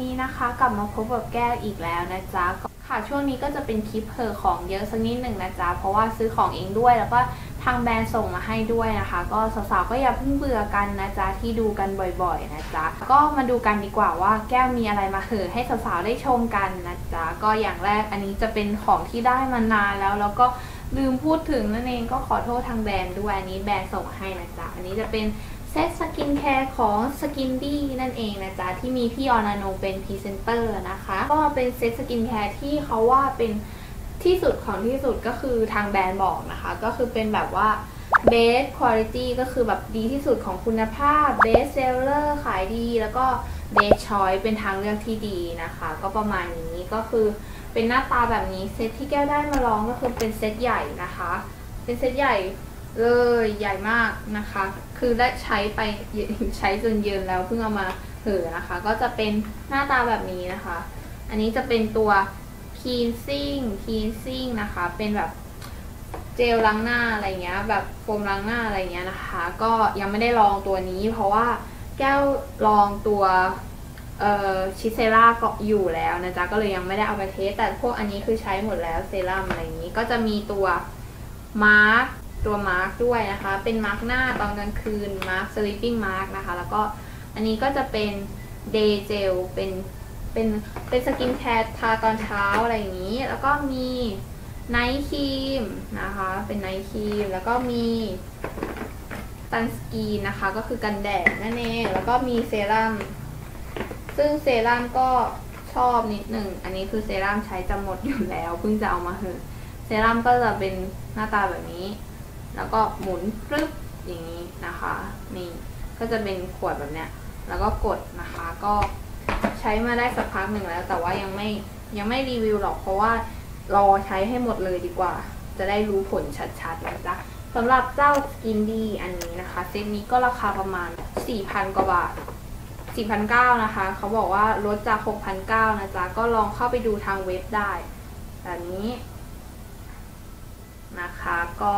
นี้นะคะกลับมาพบกับแก้วอีกแล้วนะจ๊ะค่ะช่วงนี้ก็จะเป็นคลิปเพอของเยอะสักนิดหนึ่งนะจ๊ะเพราะว่าซื้อของเองด้วยแล้วก็ทางแบรนด์ส่งมาให้ด้วยนะคะ ก็สาวๆก็อย่าเพิ่งเบื่อกันนะจ๊ะที่ดูกันบ่อยๆนะจ๊ะก็มาดูกันดีกว่าว่าแก้วมีอะไรมาเหอให้สาวๆได้ชมกันนะจ๊ะก็อย่างแรกอันนี้จะเป็นของที่ได้มานานแล้วแล้วก็ลืมพูดถึงนั่นเองก็ขอโทษทางแบรนด์ด้วยอันนี้แบรนด์ส่งมาให้นะจ๊ะอันนี้จะเป็น เซตสกินแคร์ของสกินดี้นั่นเองนะจ๊ะ ที่มีพี่ออนาโนเป็นพรีเซนเตอร์นะคะ ก็เป็นเซตสกินแคร์ที่เขาว่าเป็นที่สุดของที่สุดก็คือทางแบรนด์บอกนะคะ ก็คือเป็นแบบว่า best quality ก็คือแบบดีที่สุดของคุณภาพ best seller ขายดี แล้วก็ best choice เป็นทางเลือกที่ดีนะคะ ก็ประมาณนี้ก็คือเป็นหน้าตาแบบนี้เซตที่แก้วได้มาลองก็คือเป็นเซตใหญ่นะคะ เป็นเซตใหญ่ เลยใหญ่มากนะคะ คือได้ใช้ไปใช้จนเยินแล้วเพิ่งเอามาเห่อนะคะ ก็จะเป็นหน้าตาแบบนี้นะคะ อันนี้จะเป็นตัว cleansing cleansing นะคะ เป็นแบบเจลล้างหน้าอะไรเงี้ย แบบโฟมล้างหน้าอะไรเงี้ยนะคะ ก็ยังไม่ได้ลองตัวนี้ เพราะว่าแก้วลองตัวเอ่อชิเซราก็อยู่แล้วนะจ๊ะ ก็เลยยังไม่ได้เอาไปเทสแต่พวกอันนี้คือใช้หมดแล้วเซรั่มอะไรอย่างนี้ ก็จะมีตัวมาร์ ตัวมาร์กด้วยนะคะ เป็นมาร์กหน้าตอนกลางคืนมาร์กสลิปปิ้งมาร์กนะคะ แล้วก็อันนี้ก็จะเป็นเดย์เจลเป็นเป็นเป็นสกินแคร์ทาตอนเช้าอะไรอย่างนี้ แล้วก็มีไนท์ครีมนะคะ เป็นไนท์ครีม แล้วก็มีซันสกีนนะคะ ก็คือกันแดดนั่นเอง แล้วก็มีเซรั่ม ซึ่งเซรั่มก็ชอบนิดหนึ่ง อันนี้คือเซรั่มใช้จะหมดอยู่แล้ว เพิ่งจะเอามาเหอะเซรั่มก็จะเป็นหน้าตาแบบนี้ แล้วก็หมุนปรึ๊บอย่างนี้นะคะ นี่ก็จะเป็นขวดแบบเนี้ย แล้วก็กดนะคะ ก็ใช้มาได้สักพักหนึ่งแล้ว แต่ว่ายังไม่ยังไม่รีวิวหรอกเพราะว่ารอใช้ให้หมดเลยดีกว่า จะได้รู้ผลชัดๆนะจ๊ะสำหรับเจ้าสกินดีอันนี้นะคะ เซตนี้ก็ราคาประมาณ 4,000 กว่าบาท 4,900 นะคะ เขาบอกว่าลดจาก 6,900 นะจ๊ะ ก็ลองเข้าไปดูทางเว็บได้แบบนี้นะคะก็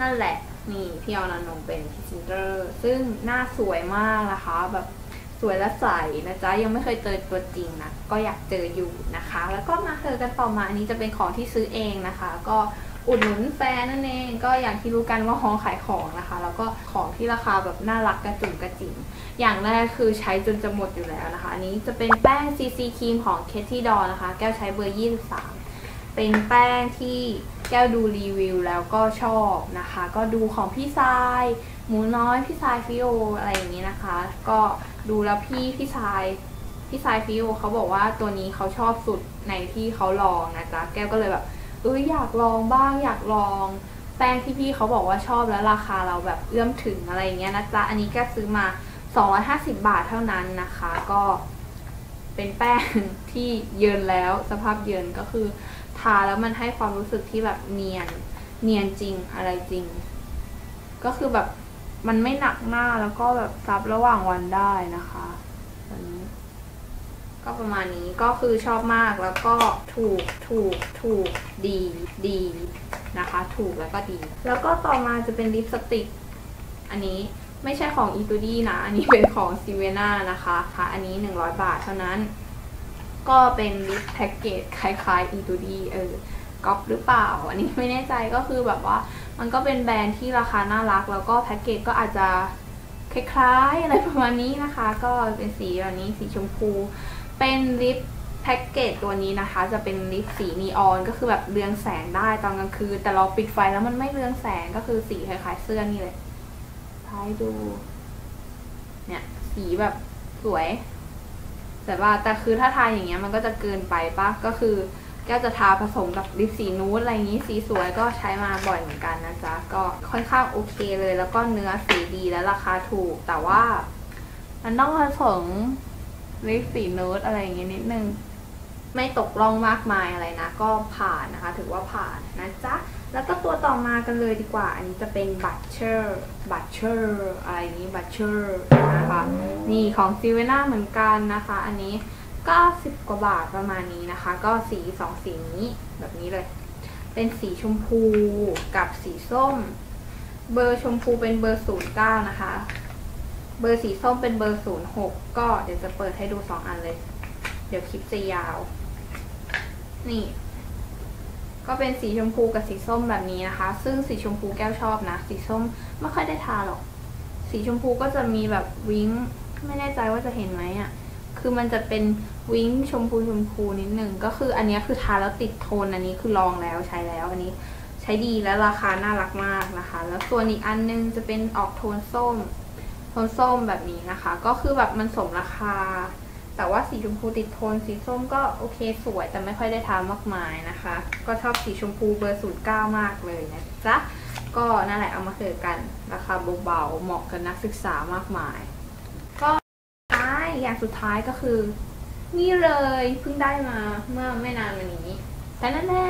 นั่นแหละนี่พี่ออนันงเป็นพรีเซนเตอร์ซึ่งหน้าสวยมากนะคะ แบบสวยและใสนะจ๊ะ ยังไม่เคยเจอตัวจริงนะ ก็อยากเจออยู่นะคะ แล้วก็มาเจอกันต่อมาอันนี้จะเป็นของที่ซื้อเองนะคะ ก็อุดหนุนแฟนนั่นเองก็อย่างที่รู้กันว่าฮอขายของนะคะ แล้วก็ของที่ราคาแบบน่ารักกระจุ่มกระจิ๋มอย่างแรกคือใช้จนจะหมดอยู่แล้วนะคะ อันนี้จะเป็นแป้ง CC ครีมของ k คท y d o นะคะ แก้วใช้เบอร์ 23 เป็นแป้งที่ แก้วดูรีวิวแล้วก็ชอบนะคะ ก็ดูของพี่ทราย หมูน้อยพี่ทรายฟิโออะไรอย่างนี้นะคะ ก็ดูแล้วพี่พี่ทรายพี่ทรายฟิโอเขาบอกว่าตัวนี้เขาชอบสุดในที่เขาลองนะจ๊ะแก้วก็เลยแบบเอออยากลองบ้างอยากลองแป้งที่พี่เขาบอกว่าชอบแล้วราคาเราแบบเอื้อมถึงอะไรอย่างเงี้ยนะจ๊ะอันนี้แก้วซื้อมา 250 บาทเท่านั้นนะคะ ก็เป็นแป้งที่เยินแล้วสภาพเยินก็คือ ทาแล้วมันให้ความรู้สึกที่แบบเนียน เนียนจริงอะไรจริง ก็คือแบบมันไม่หนักหน้าแล้วก็แบบซับระหว่างวันได้นะคะอันนี้ก็ประมาณนี้ก็คือชอบมากแล้วก็ถูกถูกถูกดีดีนะคะ ถูกแล้วก็ดี แล้วก็ต่อมาจะเป็นลิปสติก อันนี้ไม่ใช่ของอีตูดี้นะ อันนี้เป็นของซีเวน่านะคะ ค่ะ อันนี้ 100 บาทเท่านั้น ก็เป็นลิปแพ็กเกจคล้ายๆอีตูดีเออก๊อปหรือเปล่า อันนี้ไม่แน่ใจก็คือแบบว่ามันก็เป็นแบรนด์ที่ราคาน่ารัก แล้วก็แพ็กเกจก็อาจจะคล้ายๆอะไรประมาณนี้นะคะ ก็เป็นสีแบบนี้สีชมพู เป็นลิปแพ็กเกจตัวนี้นะคะ จะเป็นลิปสีนีออนก็คือแบบเรืองแสงได้ตอนกลางคืน แต่เราปิดไฟแล้วมันไม่เรืองแสงก็คือสีคล้ายๆเสื้อนี่เลยให้ดู เนี่ย สีแบบสวย แต่ว่าแต่คือถ้าทาอย่างเงี้ยมันก็จะเกินไปปะก็คือแก้วจะทาผสมกับลิปสีนูดอะไรอย่างนี้สีสวยก็ใช้มาบ่อยเหมือนกันนะจ๊ะก็ค่อนข้างโอเคเลย แล้วก็เนื้อสีดีและราคาถูก แต่ว่ามันต้องผสมลิปสีนูดอะไรอย่างเงี้ยนิดนึง ไม่ตกล่องมากมายอะไรนะ ก็ผ่านนะคะ ถือว่าผ่านนะจ๊ะ แล้วก็ตัวต่อมากันเลยดีกว่า อันนี้จะเป็นบัตเชอร์บัตเชอร์อะไรนี้บัตเชอร์นะคะนี่ของซีเวน่าเหมือนกันนะคะ อันนี้ก็สิบกว่าบาทประมาณนี้นะคะ ก็สีสองสีนี้แบบนี้เลย เป็นสีชมพูกับสีส้ม เบอร์ชมพูเป็นเบอร์ศูนย์เก้านะคะ เบอร์สีส้มเป็นเบอร์ศูนย์หกก็เดี๋ยวจะเปิดให้ดูสองอันเลย เดี๋ยวคลิปจะยาว นี่ ก็เป็นสีชมพูกับสีส้มแบบนี้นะคะ ซึ่งสีชมพูแก้วชอบนะ สีส้มไม่ค่อยได้ทาหรอก สีชมพูก็จะมีแบบวิ้งไม่แน่ใจว่าจะเห็นไหมอะ่ะ คือมันจะเป็นวิ้งชมพูชมพูนิดหนึ่งก็คืออันนี้คือทาแล้วติดโทนอันนี้คือลองแล้วใช้แล้วอันนี้ใช้ดีและราคาน่ารักมากนะคะ แล้วส่วนอีกอันนึงจะเป็นออกโทนส้ม โทนส้มแบบนี้นะคะ ก็คือแบบมันสมราคา แต่ว่าสีชมพูติดโทน สีส้มก็โอเคสวย แต่ไม่ค่อยได้ทามากมายนะคะ ก็ชอบสีชมพูเบอร์ศูนย์เก้ามากเลยนะจ๊ะ ก็นั่นแหละเอามาเือกันราคาเบาๆเหมาะกับนักศึกษามากมาย ก็ท้ายอย่างสุดท้ายก็คือ นี่เลยเพิ่งได้มาเมื่อไม่นานมานี้แต่แน่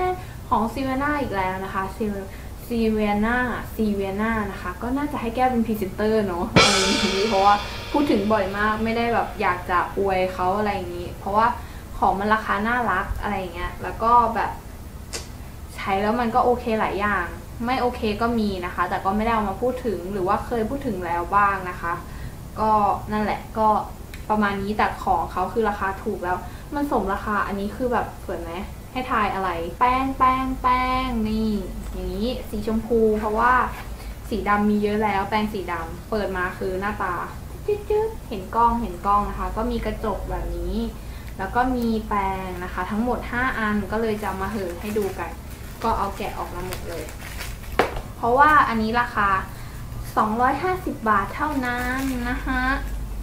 ของซีเวน่าอีกแล้วนะคะซีซีเวียนาซีเวียนานะคะ ก็น่าจะให้แก้วเป็นพรีเซนเตอร์เนาะอะไรอย่างนี้เพราะว่า พูดถึงบ่อยมากไม่ได้แบบอยากจะอวยเขาอะไรอย่างนี้ เพราะว่าของมันราคาน่ารักอะไรอย่างเงี้ยแล้วก็แบบใช้แล้วมันก็โอเคหลายอย่าง ไม่โอเคก็มีนะคะ แต่ก็ไม่ได้เอามาพูดถึงหรือว่าเคยพูดถึงแล้วบ้างนะคะ ก็นั่นแหละก็ประมาณนี้แต่ของเขาคือราคาถูกแล้ว มันสมราคาอันนี้คือแบบสวยไหมให้ทายอะไร แป้งแป้งแป้งนี่ อย่างนี้สีชมพู เพราะว่าสีดำมีเยอะแล้ว แป้งสีดำเปิดมาคือหน้าตา จึ๊ดเห็นกล้องเห็นกล้องนะคะ ก็มีกระจกแบบนี้ แล้วก็มีแปรงนะคะ ทั้งหมด 5 อันก็เลยจะมาเหอให้ดูกัน ก็เอาแกะออกมาหมดเลย เพราะว่าอันนี้ราคา 250 บาทเท่านั้นนะคะ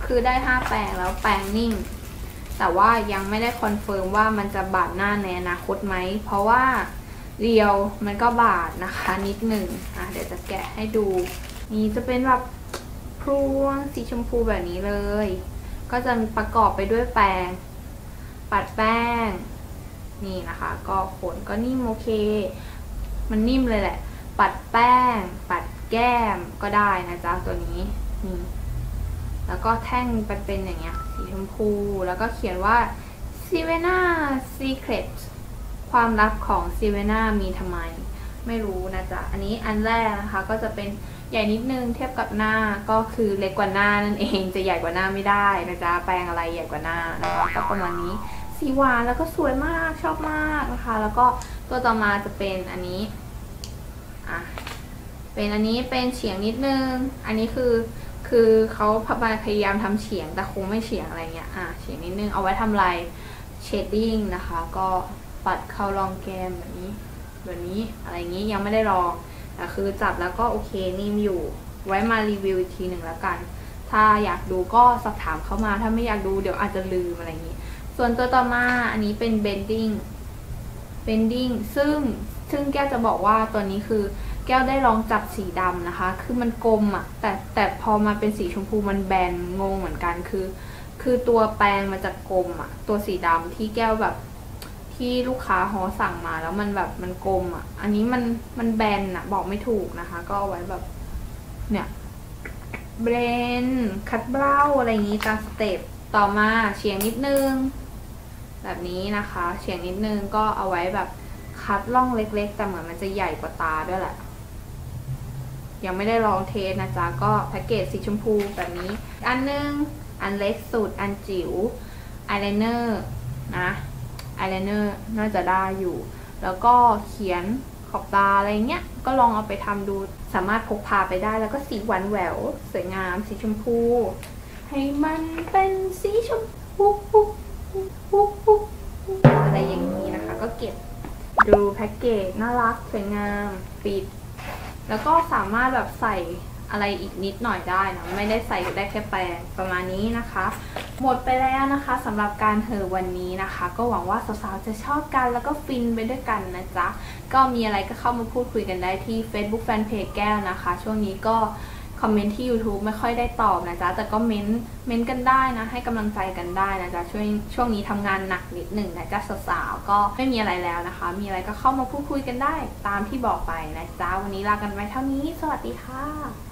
คือได้ 5 แปรงแล้วแปรงนิ่มแต่ว่ายังไม่ได้คอนเฟิร์มว่ามันจะบาดหน้าในอนาคตไหม เพราะว่าเรียวมันก็บาดนะคะนิดหนึ่งอะเดี๋ยวจะแกะให้ดู นี่จะเป็นแบบ พรวงสีชมพูแบบนี้เลย ก็จะประกอบไปด้วยแป้ง ปัดแป้ง นี่นะคะ ก็ขนก็นิ่มโอเค มันนิ่มเลยแหละ ปัดแป้ง ปัดแก้มก็ได้นะจ๊ะตัวนี้นี่แล้วก็แท่งเป็นอย่างเงี้ย สีชมพู แล้วก็เขียนว่า s i v e n a Secret ความลับของ s i v e n a มีทำไม ไม่รู้นะจ๊ะ อันนี้อันแรกนะคะก็จะเป็น ใหญ่นิดนึงเทียบกับหน้าก็คือเล็กกว่าหน้านั่นเองจะใหญ่กว่าหน้าไม่ได้นะจ๊ะแปลงอะไรใหญ่กว่าหน้านะคะก็ประมาณนี้สีหวานแล้วก็สวยมากชอบมากนะคะ แล้วก็ตัวต่อมาจะเป็นอันนี้อะเป็นอันนี้เป็นเฉียงนิดนึง อันนี้คือคือเขาพยายามทำเฉียงแต่คงไม่เฉียงอะไรเงี้ยอะเฉียงนิดนึงเอาไว้ทำลายเชดดิ้งนะคะ ก็ปัดเข้ารองแก้มแบบนี้แบบนี้อะไรงนี้ยังไม่ได้ลอง แต่คือจับแล้วก็โอเคนิ่มอยู่ ไว้มารีวิวอีกทีหนึ่งแล้วกัน ถ้าอยากดูก็สอบถามเข้ามา ถ้าไม่อยากดูเดี๋ยวอาจจะลืมอะไรอย่างนี้ ส่วนตัวต่อมาอันนี้เป็น bending bending ซึ่งซึ่งแก้วจะบอกว่าตัวนี้คือแก้วได้ลองจับสีดำนะคะ คือมันกลมอะ่ะแต่แต่พอมาเป็นสีชมพูมันแบนงงเหมือนกันคือ คือตัวแปรงมันจะกลมอะ่ะตัวสีดำที่แก้วแบบ ที่ลูกค้าฮอสั่งมาแล้วมันแบบมันกลมอะ อันนี้มันมันแบนอะ บอกไม่ถูกนะคะ ก็เอาไว้แบบ เนี่ยเบรนคัดเบ้าอะไรอย่างนี้ตามสเต็ปต่อมาเฉียงนิดนึง แบบนี้นะคะเฉียงนิดนึงก็เอาไว้แบบคัดล่องเล็กๆ แต่เหมือนมันจะใหญ่กว่าตาด้วยแหละยังไม่ได้ลองเทสนะจ๊ะ ก็แพ็กเกจสีชมพูแบบนี้ อันนึง อันเล็กสุด อันจิ๋วอายไลเนอร์นะ อายไลเนอร์น่าจะได้อยู่ แล้วก็เขียนขอบตาอะไรเงี้ย ก็ลองเอาไปทำดูสามารถพกพาไปได้แล้วก็สีหวานแหวว สวยงาม สีชมพู ให้มันเป็นสีชมพูอะไรอย่างนี้นะคะ ก็เก็บดูแพ็กเกจน่ารักสวยงาม ปิด แล้วก็สามารถแบบใส่ อะไรอีกนิดหน่อยได้นะไม่ได้ใส่ได้แค่แปรงประมาณนี้นะคะ หมดไปแล้วนะคะสำหรับการเธอวันนี้นะคะ ก็หวังว่าสาวๆจะชอบกันแล้วก็ฟินไปด้วยกันนะจ๊ะ ก็มีอะไรก็เข้ามาพูดคุยกันได้ที่ Facebook Fanpage แก้วนะคะ ช่วงนี้ก็คอมเมนต์ที่ YouTube ไม่ค่อยได้ตอบนะจ๊ะ แต่ก็เม้นเม้นกันได้นะ ให้กำลังใจกันได้นะจ๊ะ ช่วงช่วงนี้ทำงานหนักนิดหนึ่งนะจ๊ะสาวๆก็ไม่มีอะไรแล้วนะคะ มีอะไรก็เข้ามาพูดคุยกันได้ ตามที่บอกไปนะจ๊ะ วันนี้ลากันไว้เท่านี้ สวัสดีค่ะ